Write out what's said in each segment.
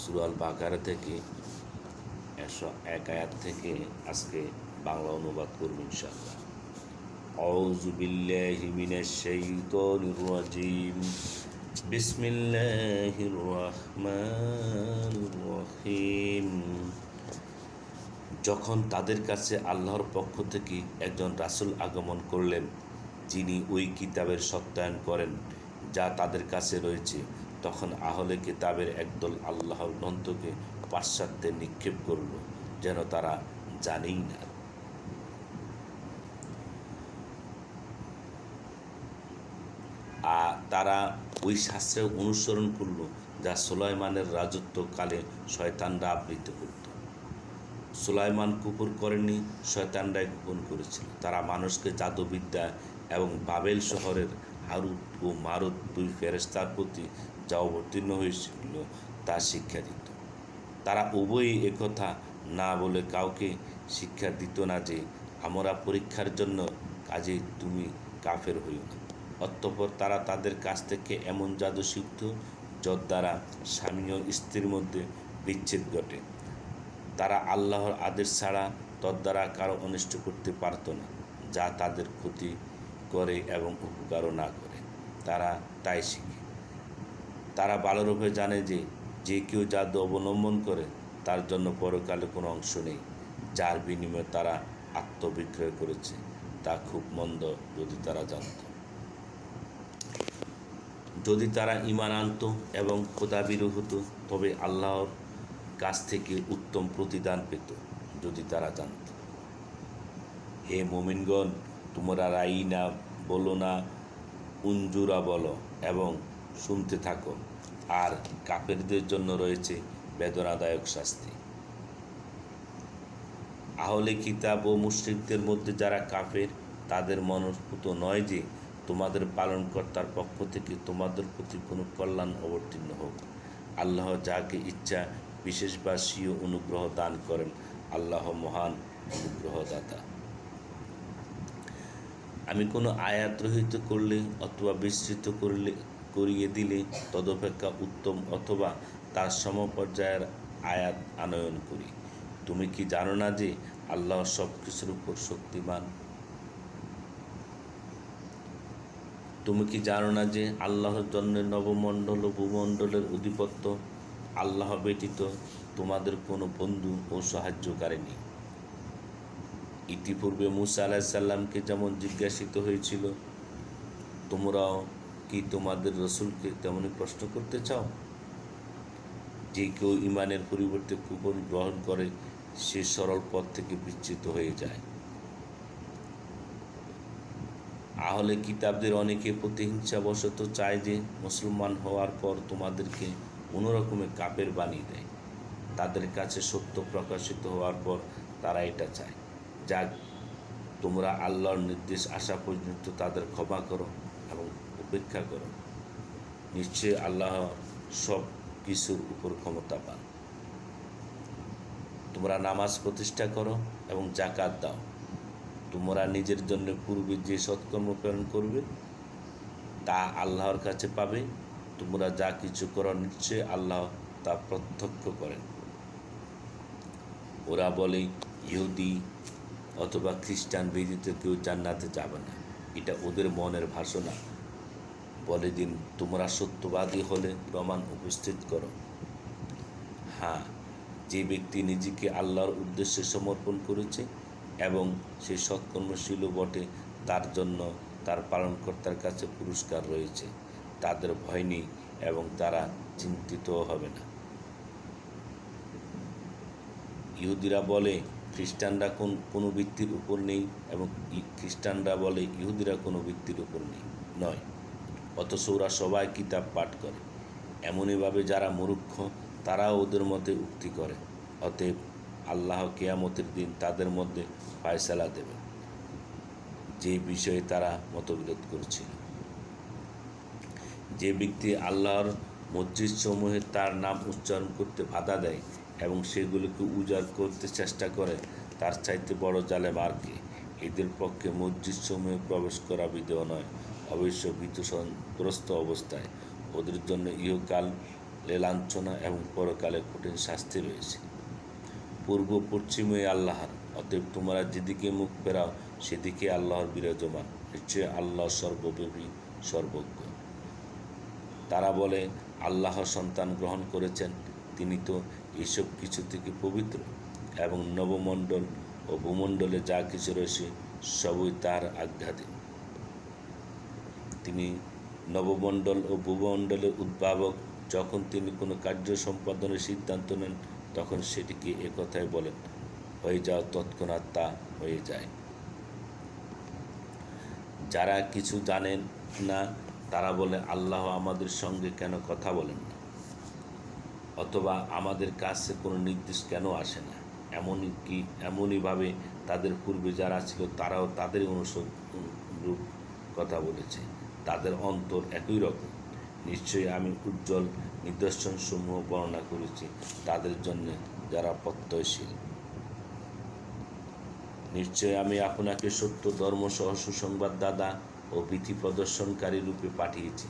সুরাল বাকারা থেকে একশো এক আয়াত থেকে আজকে বাংলা অনুবাদ করব ইনশাআল্লাহ أعوذ بالله من الشيطان الرجيم بسم الله الرحمن الرحيم যখন তাদের কাছে আল্লাহর পক্ষ থেকে একজন রাসূল আগমন করলেন যিনি ওই কিতাবের সত্যায়ন করেন যা তাদের কাছে রয়েছে, তখন আহলে কিতাবের একদল আল্লাহর গ্রন্থকে পাশ্চাত্যে নিক্ষেপ করল, যেন তারা জানেই না। আর তারা ওই শাস্ত্রের অনুসরণ করল, যা সুলাইমানের রাজত্বকালে শয়তানরা আবৃত করত। সুলাইমান কুকুর করেনি শয়তানরাই কুকুর করেছিল। তারা মানুষকে জাদুবিদ্যা এবং বাবেল শহরের হারুত ও মারুদ দুই ফেরেস্তার প্রতি যা অবতীর্ণ হয়েছিল, তা শিক্ষা দিত। তারা উভয়ই একথা না বলে কাউকে শিক্ষা দিত না যে, আমরা পরীক্ষার জন্য কাজে তুমি কাফের হইও না। অতঃপর তারা তাদের কাছ থেকে এমন জাদু শিখত যর দ্বারা স্বামী ও স্ত্রীর মধ্যে বিচ্ছেদ ঘটে। তারা আল্লাহর আদেশ ছাড়া তদ্বারা কারও অনিষ্ট করতে পারত না, যা তাদের ক্ষতি করে এবং উপকারও না করে। তারা তাই শিখে। তারা ভালোরূপে জানে যে যে কেউ জাদু অবলম্বন করে, তার জন্য পরকালে কোনো অংশ নেই, যার বিনিময়ে তারা আত্মবিক্রয় করেছে, তা খুব মন্দ যদি তারা জানত। যদি তারা ইমান আনত এবং খোদাবিরু হতো, তবে আল্লাহর কাছ থেকে উত্তম প্রতিদান পেত যদি তারা জানত। হে মোমিনগণ তোমরা রাই না, বলো না উঞ্জুরা বলো এবং শুনতে থাকো। আর কাপেরদের জন্য রয়েছে বেদনাদায়ক শাস্তি। আহলে কিতাব ও মুশ্রিকদের মধ্যে যারা কাফের, তাদের মনস্ফুত নয় যে তোমাদের পালনকর্তার পক্ষ থেকে তোমাদের প্রতি কোনো কল্যাণ অবতীর্ণ হোক। আল্লাহ যাকে ইচ্ছা বিশেষবাসীয় অনুগ্রহ দান করেন। আল্লাহ মহান অনুগ্রহদাতা। আমি কোনো আয়াত রহিত করলে অথবা বিস্তৃত করলে, করিয়ে দিলে তদপেক্ষা উত্তম অথবা তার সমপর্যায়ের আয়াত আনয়ন করি। তুমি কি জানো না যে আল্লাহ সব কিছুর উপর শক্তিমান? তুমি কি জানো না যে আল্লাহর জন্য নবমণ্ডল ও ভূমণ্ডলের অধিপত্য আল্লাহ ব্যতীত তোমাদের কোনো বন্ধু ও সাহায্যকারী নেই ইতিপূর্বে মুসা আলাহিসাল্লামকে যেমন জিজ্ঞাসিত হয়েছিল, তোমরাও কি তোমাদের রসুলকে তেমনই প্রশ্ন করতে চাও? যে কেউ ইমানের পরিবর্তে কুপন গ্রহণ করে, সে সরল পথ থেকে বিচ্যুত হয়ে যায়। আহলে কিতাবদের অনেকে প্রতিহিংসাবশত চায় যে, মুসলমান হওয়ার পর তোমাদেরকে কোনোরকমে কাপের বানিয়ে দেয়। তাদের কাছে সত্য প্রকাশিত হওয়ার পর তারা এটা চায়। যাক, তোমরা আল্লাহর নির্দেশ আসা পর্যন্ত তাদের ক্ষমা করো এবং উপেক্ষা করো। নিশ্চয়ই আল্লাহ সব কিছুর উপর ক্ষমতা পান তোমরা নামাজ প্রতিষ্ঠা করো এবং জাকাত দাও। তোমরা নিজের জন্য পূর্বে যে সৎকর্ম প্রেরণ করবে, তা আল্লাহর কাছে পাবে। তোমরা যা কিছু করো নিশ্চয়ই আল্লাহ তা প্রত্যক্ষ করেন। ওরা বলে, ইহুদি অথবা খ্রিস্টান ব্যতীত কেউ জান্নাতে যাবে না। এটা ওদের মনের ভাষণা। বলে দিন, তোমরা সত্যবাদী হলে প্রমাণ উপস্থিত করো। হ্যাঁ যে ব্যক্তি নিজেকে আল্লাহর উদ্দেশ্যে সমর্পণ করেছে এবং সে সৎকর্মশীলও বটে, তার জন্য তার পালনকর্তার কাছে পুরস্কার রয়েছে। তাদের ভয় নেই এবং তারা চিন্তিতও হবে না। ইহুদিরা বলে খ্রিস্টানরা কোন, কোনো ব্যক্তির উপর নেই এবং খ্রিস্টানরা বলে ইহুদিরা কোনো ব্যক্তির উপর নেই, নয়। অথচ ওরা সবাই কিতাব পাঠ করে। এমনইভাবে যারা মূর্খ, তারাও ওদের মতে উক্তি করে। অতএব আল্লাহ কেয়ামতের দিন তাদের মধ্যে ফায়সালা দেবে যে বিষয়ে তারা মতবিরোধ করেছিল। যে ব্যক্তি আল্লাহর মসজিদ সমূহে তার নাম উচ্চারণ করতে বাধা দেয় এবং সেগুলোকে উজাড় করতে চেষ্টা করে, তার চাইতে বড় জালে মারকে এদের পক্ষে মসজিদ সমূহে প্রবেশ করা বিধেয় নয়, অবশ্য ভীত সন্ত্রস্ত অবস্থায়। ওদের জন্য ইহকাল লাঞ্ছনা এবং পরকালে কঠিন শাস্তি রয়েছে। পূর্ব পশ্চিমে আল্লাহর, অতএব তোমরা যেদিকে মুখ ফেরাও, সেদিকে আল্লাহর বিরাজমান। নিশ্চয় আল্লাহ সর্বব্যাপী সর্বজ্ঞ। তারা বলে আল্লাহ সন্তান গ্রহণ করেছেন, তিনি তো এসব কিছু থেকে পবিত্র এবং নবমণ্ডল ও ভূমণ্ডলে যা কিছু রয়েছে, সবই তার আজ্ঞাধীন। তিনি নবমণ্ডল ও ভূমণ্ডলের উদ্ভাবক, যখন তিনি কোনো কার্য সম্পাদনের সিদ্ধান্ত নেন, তখন সেটিকে একথায় বলেন, হয়ে যাও তৎক্ষণাৎ তা হয়ে যায়। যারা কিছু জানেন না, তারা বলে, আল্লাহ আমাদের সঙ্গে কেন কথা বলেন অথবা আমাদের কাছে কোনো নির্দেশ কেন আসে না? এমনই কি, এমনইভাবে তাদের পূর্বে যারা ছিল তারাও তাদের অনুসরূপ কথা বলেছে। তাদের অন্তর একই রকম। নিশ্চয়ই আমি উজ্জ্বল নিদর্শন সমূহ বর্ণনা করেছি তাদের জন্য যারা প্রত্যয়শীল। নিশ্চয় আমি আপনাকে সত্য ধর্ম সহ সুসংবাদ দাদা ও বিধি প্রদর্শনকারী রূপে পাঠিয়েছি।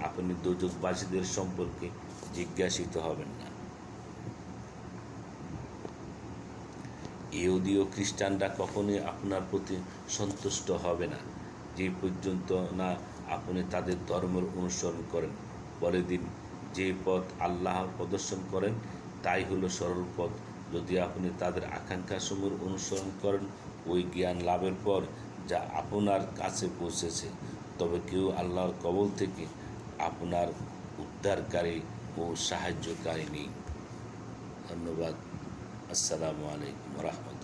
আপনি দুযোগবাসীদের সম্পর্কে জিজ্ঞাসিত হবেন না। ইহুদি ও খ্রিস্টানরা কখনোই আপনার প্রতি সন্তুষ্ট হবে না। যে পর্যন্ত না আপনি তাদের ধর্মের অনুসরণ করেন। বলে দিন যে পথ আল্লাহ প্রদর্শন করেন, তাই হলো সরল পথ। যদি আপনি তাদের আকাঙ্ক্ষা আকাঙ্ক্ষাসমূহ অনুসরণ করেন, ওই জ্ঞান লাভের পর যা আপনার কাছে পৌঁছেছে, তবে কেউ আল্লাহর কবল থেকে আপনার উদ্ধারকারী ও সাহায্যকারী নেই ধন্যবাদ। আসসালামু আলাইকুম রহমতুল্লাহ।